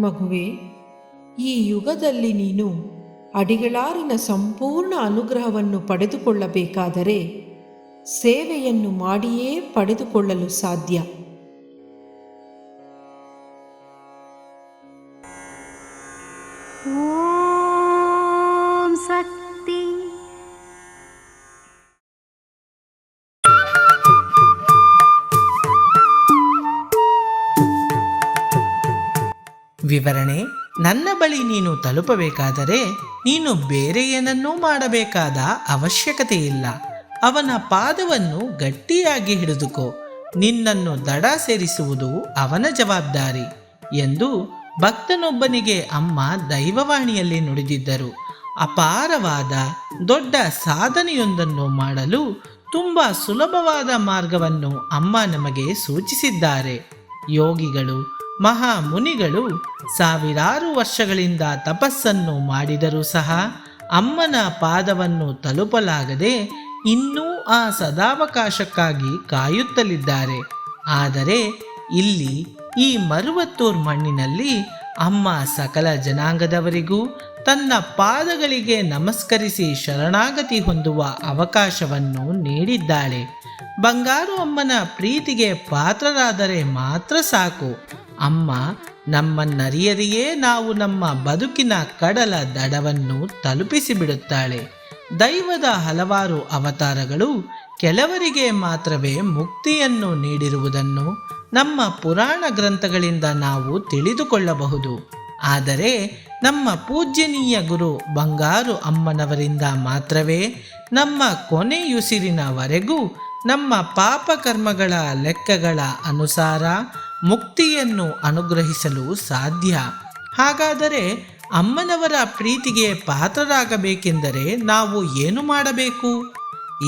ಮಗುವೆ ಈ ಯುಗದಲ್ಲಿ ನೀನು ಅಡಿಗಳಾರಿನ ಸಂಪೂರ್ಣ ಅನುಗ್ರಹವನ್ನು ಪಡೆದುಕೊಳ್ಳಬೇಕಾದರೆ ಸೇವೆಯನ್ನು ಮಾಡಿಯೇ ಪಡೆದುಕೊಳ್ಳಲು ಸಾಧ್ಯ. ॐ ವಿವರಣೆ, ನನ್ನ ಬಳಿ ನೀನು ತಲುಪಬೇಕಾದರೆ ನೀನು ಬೇರೆ ಏನನ್ನೂ ಮಾಡಬೇಕಾದ ಅವಶ್ಯಕತೆ ಇಲ್ಲ ಅವನ ಪಾದವನ್ನು ಗಟ್ಟಿಯಾಗಿ ಹಿಡಿದುಕೋ, ನಿನ್ನನ್ನು ದಡ ಸೇರಿಸುವುದು ಅವನ ಜವಾಬ್ದಾರಿ ಎಂದು ಭಕ್ತನೊಬ್ಬನಿಗೆ ಅಮ್ಮ ದೈವವಾಣಿಯಲ್ಲಿ ನುಡಿದಿದ್ದರು. ಅಪಾರವಾದ, ದೊಡ್ಡ ಸಾಧನೆಯೊಂದನ್ನು ಮಾಡಲು ತುಂಬ ಸುಲಭವಾದ ಮಾರ್ಗವನ್ನು ಅಮ್ಮ ನಮಗೆ ಸೂಚಿಸಿದ್ದಾರೆ. ಯೋಗಿಗಳು ಮಹಾ ಮುನಿಗಳು ಸಾವಿರಾರು ವರ್ಷಗಳಿಂದ ತಪಸ್ಸನ್ನು ಮಾಡಿದರೂ ಸಹ ಅಮ್ಮನ ಪಾದವನ್ನು ತಲುಪಲಾಗದೆ ಇನ್ನೂ ಆ ಸದಾವಕಾಶಕ್ಕಾಗಿ ಕಾಯುತ್ತಲಿದ್ದಾರೆ. ಆದರೆ ಇಲ್ಲಿ ಈ ಮರುವತ್ತೂರ್ ಮಣ್ಣಿನಲ್ಲಿ ಅಮ್ಮ ಸಕಲ ಜನಾಂಗದವರಿಗೂ ತನ್ನ ಪಾದಗಳಿಗೆ ನಮಸ್ಕರಿಸಿ ಶರಣಾಗತಿ ಹೊಂದುವ ಅವಕಾಶವನ್ನು ನೀಡಿದ್ದಾಳೆ. ಬಂಗಾರು ಅಮ್ಮನ ಪ್ರೀತಿಗೆ ಪಾತ್ರರಾದರೆ ಮಾತ್ರ ಸಾಕು. ಅಮ್ಮ ನಮ್ಮನ್ನರಿಯರಿಯೇ ನಾವು ನಮ್ಮ ಬದುಕಿನ ಕಡಲ ದಡವನ್ನು ತಲುಪಿಸಿಬಿಡುತ್ತಾಳೆ. ದೈವದ ಹಲವಾರು ಅವತಾರಗಳು ಕೆಲವರಿಗೆ ಮಾತ್ರವೇ ಮುಕ್ತಿಯನ್ನು ನೀಡಿರುವುದನ್ನು ನಮ್ಮ ಪುರಾಣ ಗ್ರಂಥಗಳಿಂದ ನಾವು ತಿಳಿದುಕೊಳ್ಳಬಹುದು. ಆದರೆ ನಮ್ಮ ಪೂಜ್ಯನೀಯ ಗುರು ಬಂಗಾರು ಅಮ್ಮನವರಿಂದ ಮಾತ್ರವೇ ನಮ್ಮ ಕೊನೆಯುಸಿರಿನವರೆಗೂ ನಮ್ಮ ಪಾಪಕರ್ಮಗಳ ಲೆಕ್ಕಗಳ ಅನುಸಾರ ಮುಕ್ತಿಯನ್ನು ಅನುಗ್ರಹಿಸಲು ಸಾಧ್ಯ. ಹಾಗಾದರೆ ಅಮ್ಮನವರ ಪ್ರೀತಿಗೆ ಪಾತ್ರರಾಗಬೇಕೆಂದರೆ ನಾವು ಏನು ಮಾಡಬೇಕು?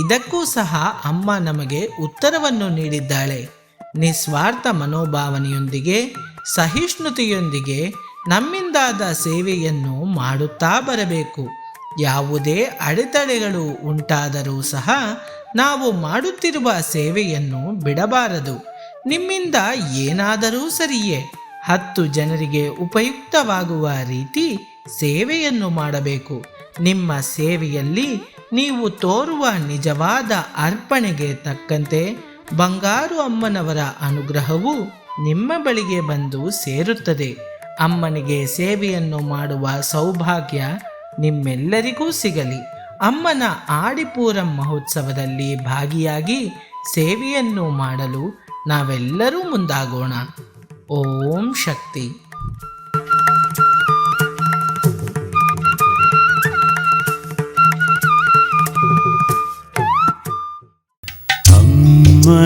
ಇದಕ್ಕೂ ಸಹ ಅಮ್ಮ ನಮಗೆ ಉತ್ತರವನ್ನು ನೀಡಿದ್ದಾಳೆ. ನಿಸ್ವಾರ್ಥ ಮನೋಭಾವನೆಯೊಂದಿಗೆ, ಸಹಿಷ್ಣುತೆಯೊಂದಿಗೆ ನಮ್ಮಿಂದಾದ ಸೇವೆಯನ್ನು ಮಾಡುತ್ತಾ ಬರಬೇಕು. ಯಾವುದೇ ಅಡೆತಡೆಗಳು ಉಂಟಾದರೂ ಸಹ ನಾವು ಮಾಡುತ್ತಿರುವ ಸೇವೆಯನ್ನು ಬಿಡಬಾರದು. ನಿಮ್ಮಿಂದ ಏನಾದರೂ ಸರಿಯೇ. ಹತ್ತು ಜನರಿಗೆ ಉಪಯುಕ್ತವಾಗುವ ರೀತಿ ಸೇವೆಯನ್ನು ಮಾಡಬೇಕು. ನಿಮ್ಮ ಸೇವೆಯಲ್ಲಿ ನೀವು ತೋರುವ ನಿಜವಾದ ಅರ್ಪಣೆಗೆ ತಕ್ಕಂತೆ ಬಂಗಾರು ಅಮ್ಮನವರ ಅನುಗ್ರಹವು ನಿಮ್ಮ ಬಳಿಗೆ ಬಂದು ಸೇರುತ್ತದೆ. ಅಮ್ಮನಿಗೆ ಸೇವೆಯನ್ನು ಮಾಡುವ ಸೌಭಾಗ್ಯ ನಿಮ್ಮೆಲ್ಲರಿಗೂ ಸಿಗಲಿ. ಅಮ್ಮನ ಆಡಿಪೂರಂ ಮಹೋತ್ಸವದಲ್ಲಿ ಭಾಗಿಯಾಗಿ ಸೇವೆಯನ್ನು ಮಾಡಲು ನಾವೆಲ್ಲರೂ ಮುಂದಾಗೋಣ. ಓಂ ಶಕ್ತಿ.